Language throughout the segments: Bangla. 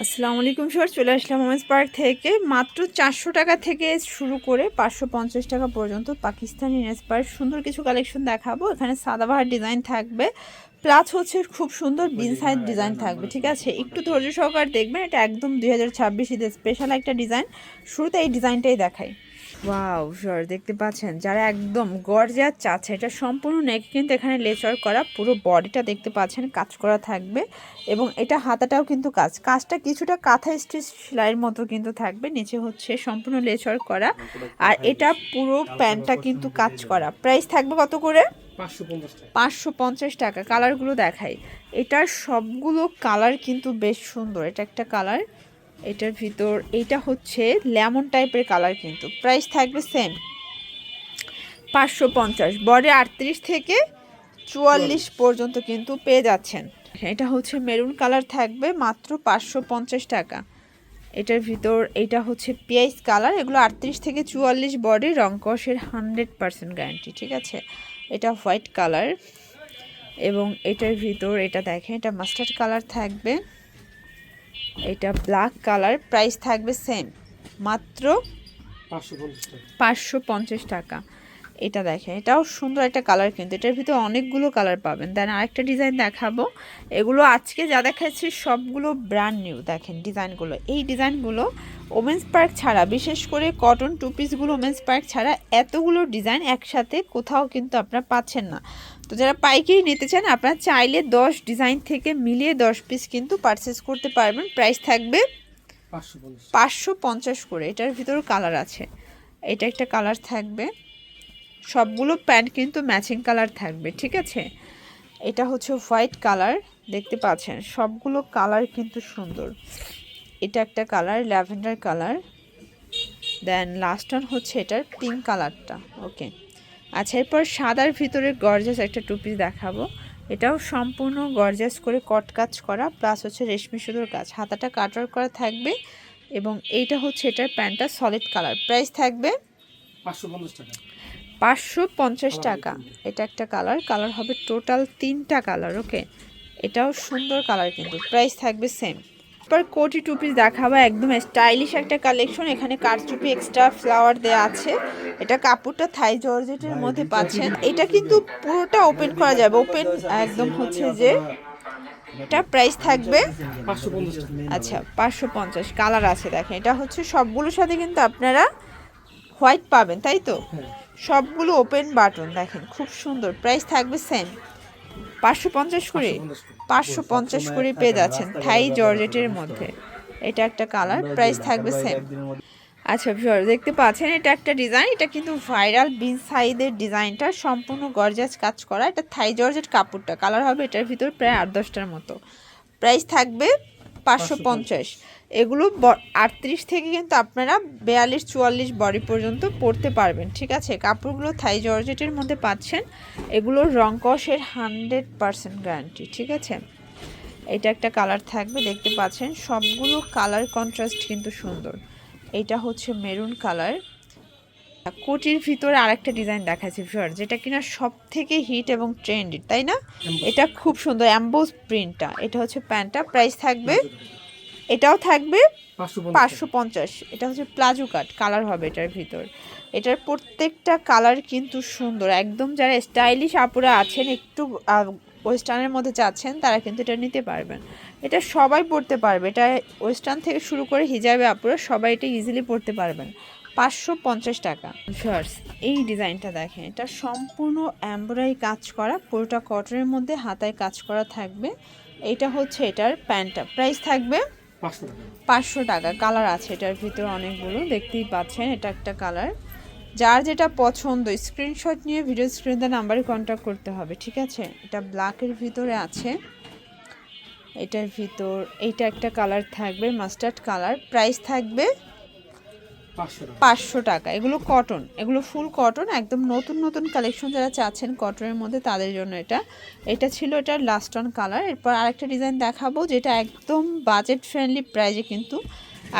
আসসালামু আলাইকুম স্যার চলে আসলাম ওমেন্স পার্ক থেকে। মাত্র চারশো টাকা থেকে শুরু করে পাঁচশো পঞ্চাশ টাকা পর্যন্ত পাকিস্তানি পার্ক সুন্দর কিছু কালেকশন দেখাবো। এখানে সাদাবাহার ডিজাইন থাকবে। প্লাস হচ্ছে খুব সুন্দর বিন সাইজ ডিজাইন থাকবে ঠিক আছে? একটু ধৈর্য সহকার দেখবেন এটা একদম দুই হাজার ছাব্বিশ ঈদের স্পেশাল একটা ডিজাইন শুরুতে এই ডিজাইনটাই দেখাই। ওয়াও স্যার দেখতে পাচ্ছেন যারা একদম গর্জার চাচ্ছে এটা সম্পূর্ণ নেক কিন্তু এখানে লেচার করা পুরো বডিটা দেখতে পাচ্ছেন কাজ করা থাকবে এবং এটা হাতাটাও কিন্তু কাজ। কাজটা কিছুটা কাঁথা স্টিচ সেলাইয়ের মতো কিন্তু থাকবে নিচে হচ্ছে সম্পূর্ণ লেচার করা। আর এটা পুরো প্যান্টটা কিন্তু কাজ করা। প্রাইস থাকবে কত করে? পাঁচশো পাঁচশো পঞ্চাশ টাকা কালারগুলো দেখাই। এটার সবগুলো কালার কিন্তু বেশ সুন্দর এটা একটা কালার এটার ভিতর এইটা হচ্ছে লেমন টাইপের কালার কিন্তু। প্রাইস থাকবে সেম পাঁচশো পঞ্চাশ। বডি আটত্রিশ থেকে চুয়াল্লিশ পর্যন্ত কিন্তু পেয়ে যাচ্ছেন। এটা হচ্ছে মেরুন কালার থাকবে মাত্র পাঁচশো পঞ্চাশ টাকা। এটার ভিতর এটা হচ্ছে পিয়াইস কালার। এগুলো আটত্রিশ থেকে চুয়াল্লিশ বডি রংকসের হান্ড্রেড পার্সেন্ট গ্যারান্টি ঠিক আছে? এটা হোয়াইট কালার। এবং এটার ভিতর এটা দেখেন এটা মাস্টার্ড কালার থাকবে। এটা ব্ল্যাক কালার প্রাইস থাকবে সেম মাত্র পাঁচশো পঞ্চাশ টাকা। এটা দেখেন এটাও সুন্দর একটা কালার কিন্তু। এটার ভিতরে অনেকগুলো কালার পাবেন। দেন আরেকটা ডিজাইন দেখাবো। এগুলো আজকে যা দেখাচ্ছি সবগুলো ব্র্যান্ড নিউ দেখেন ডিজাইনগুলো এই ডিজাইনগুলো ওমেন্স পার্ক ছাড়া বিশেষ করে কটন টু পিসগুলো ওমেন্স পার্ক ছাড়া এতগুলো ডিজাইন একসাথে কোথাও কিন্তু আপনারা পাচ্ছেন না। তো যারা পাইকারি নিতে চান আপনারা চাইলে দশ ডিজাইন থেকে মিলিয়ে দশ পিস কিন্তু পারচেস করতে পারবেন। প্রাইস থাকবে পাঁচশো পঞ্চাশ। পাঁচশো পঞ্চাশ করে। এটার ভিতর কালার আছে। এটা একটা কালার থাকবে। সবগুলো প্যান্ট কিন্তু ম্যাচিং কালার থাকবে, ঠিক আছে? এটা হচ্ছে হোয়াইট কালার, দেখতে পাচ্ছেন? সবগুলো কালার কিন্তু সুন্দর। এটা একটা colour, lavender colour. Then last one হচ্ছে এটার পিঙ্ক কালারটা ওকে আচ্ছা এরপর সাদার ভিতরে গর্জাস একটা টুপি দেখাবো। এটাও সম্পূর্ণ গর্জাস করে কট কাজ করা প্লাস হচ্ছে রেশমি সুতোর কাজ। হাতাটা কাটার করা থাকবে এবং এইটা হচ্ছে এটার প্যান্টটা সলিড কালার প্রাইস থাকবে পাঁচশো পঞ্চাশ টাকা। পাঁচশো পঞ্চাশ টাকা। এটা একটা কালার কালার হবে টোটাল তিনটা কালার ওকে এটাও সুন্দর কালার কিন্তু প্রাইস থাকবে সেম এরপর কোটি টু পিস দেখাবো একদম স্টাইলিশ একটা কালেকশন এখানে কারচুপি এক্সট্রা ফ্লাওয়ার দেওয়া আছে। এটা কাপড়টা থাই জর্জেটের মধ্যে পাচ্ছেন। এটা কিন্তু পুরোটা ওপেন করা যাবে। ওপেন একদম হচ্ছে যে এটা প্রাইস থাকবে আচ্ছা পাঁচশো পঞ্চাশ। কালার আছে দেখেন। এটা হচ্ছে সবগুলোর সাথে কিন্তু আপনারা হোয়াইট পাবেন তাই তো? হ্যাঁ। সবগুলো ওপেন বাটন দেখেন, খুব সুন্দর। প্রাইস থাকবে সেম পাঁচশো পঞ্চাশ করে, পাঁচশো পঞ্চাশ করে পেয়ে যাচ্ছেন থাই জর্জেটের মধ্যে। এটা একটা কালার প্রাইস থাকবে সেম আচ্ছা ভিউয়ার দেখতে পাচ্ছেন, এটা একটা ডিজাইন এটা কিন্তু ভাইরাল বিন সাইদের ডিজাইনটা সম্পূর্ণ গর্জাস কাজ করা। এটা থাই জর্জেট কাপড়টা কালার হবে এটার ভিতর প্রায় আট দশটার মতো। প্রাইস থাকবে পাঁচশো পঞ্চাশ। এগুলো আটত্রিশ থেকে কিন্তু আপনারা বিয়াল্লিশ চুয়াল্লিশ বডি পর্যন্ত পরতে পারবেন ঠিক আছে? কাপড়গুলো থাই জর্জেটের মধ্যে পাচ্ছেন। এগুলোর রং কষের হান্ড্রেড পারসেন্ট গ্যারান্টি ঠিক আছে? এটা একটা কালার থাকবে দেখতে পাচ্ছেন। সবগুলো কালার কন্ট্রাস্ট কিন্তু সুন্দর। এটা হচ্ছে মেরুন কালার। কোটির ভিতরে আরেকটা ডিজাইন দেখাচ্ছে ভিউয়ার যেটা কিনা সব থেকে হিট এবং ট্রেন্ডি তাই না? এটা খুব সুন্দর অ্যাম্বোজ প্রিন্টটা। এটা হচ্ছে প্যান্টটা প্রাইস থাকবে এটাও থাকবে পাঁচশো পঞ্চাশ। এটা হচ্ছে প্লাজো কাট কালার হবে এটার ভিতর। এটার প্রত্যেকটা কালার কিন্তু সুন্দর। একদম যারা স্টাইলিশ আপুরা আছেন একটু ওয়েস্টার্নের মধ্যে চাচ্ছেন তারা কিন্তু এটা নিতে পারবেন। এটা সবাই পড়তে পারবে। এটা ওয়েস্টার্ন থেকে শুরু করে হিজাবে আপুরা সবাই এটা ইজিলি পড়তে পারবেন। পাঁচশো পঞ্চাশ টাকা। শার্টস এই ডিজাইনটা দেখেন। এটা সম্পূর্ণ এমব্রয়ডারি কাজ করা পুরোটা কটনের মধ্যে হাতায় কাজ করা থাকবে। এটা হচ্ছে এটার প্যান্টটা। প্রাইস থাকবে পাঁচশো টাকা। কালার আছে এটার ভিতরে অনেকগুলো, দেখতেই পাচ্ছেন, এটা একটা কালার। যার যেটা পছন্দ স্ক্রিনশট নিয়ে ভিডিও স্ক্রিনে নাম্বারে কন্ট্যাক্ট করতে হবে, ঠিক আছে? এটা ব্ল্যাকের ভিতরে আছে। এটার ভিতর, এইটা একটা কালার থাকবে মাস্টার্ড কালার। প্রাইস থাকবে পাঁচশো টাকা। এগুলো কটন এগুলো ফুল কটন একদম নতুন নতুন কালেকশন যারা চাচ্ছেন কটনের মধ্যে তাদের জন্য এটা। এটা ছিল এটার লাস্ট অন কালার এরপর আরেকটা ডিজাইন দেখাবো যেটা একদম বাজেট ফ্রেন্ডলি প্রাইজে কিন্তু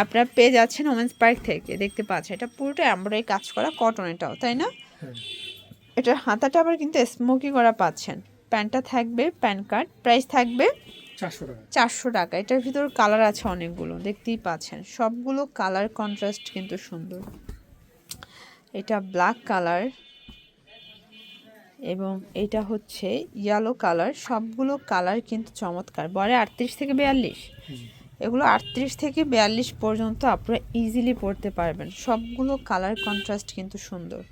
আপনারা পেয়ে যাচ্ছেন ওমেন্স পার্ক থেকে। দেখতে পাচ্ছেন এটা পুরোটা এমব্রয়ডারি কাজ করা কটন এটাও তাই না? হ্যাঁ। এটার হাতাটা আবার কিন্তু স্মোকি করা পাচ্ছেন। প্যান্টটা থাকবে প্যান কার্ড প্রাইস থাকবে চারশো টাকা। এটার ভিতর কালার আছে অনেকগুলো দেখতেই পাচ্ছেন। সবগুলো কালার কন্ট্রাস্ট কিন্তু সুন্দর। এটা ব্ল্যাক কালার এবং এটা হচ্ছে ইয়েলো কালার সবগুলো কালার কিন্তু চমৎকার। বরে আটত্রিশ থেকে বিয়াল্লিশ। এগুলো আটত্রিশ থেকে বিয়াল্লিশ পর্যন্ত আপনারা ইজিলি পড়তে পারবেন। সবগুলো কালার কন্ট্রাস্ট কিন্তু সুন্দর।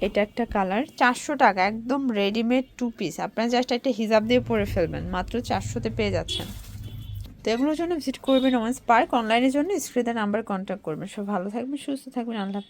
এটা একটা কালার। চারশো টাকা, একদম রেডিমেড টু পিস আপনারা জাস্ট একটা হিজাব দিয়ে পরে ফেলবেন। মাত্র চারশোতে পেয়ে যাচ্ছেন। তো এগুলোর জন্য ভিজিট করবেন ওয়ান্স পার্ক অনলাইনের জন্য স্ক্রিনে নাম্বার কন্ট্যাক্ট করবেন। সব ভালো থাকবেন, সুস্থ থাকবেন। আল্লাহ।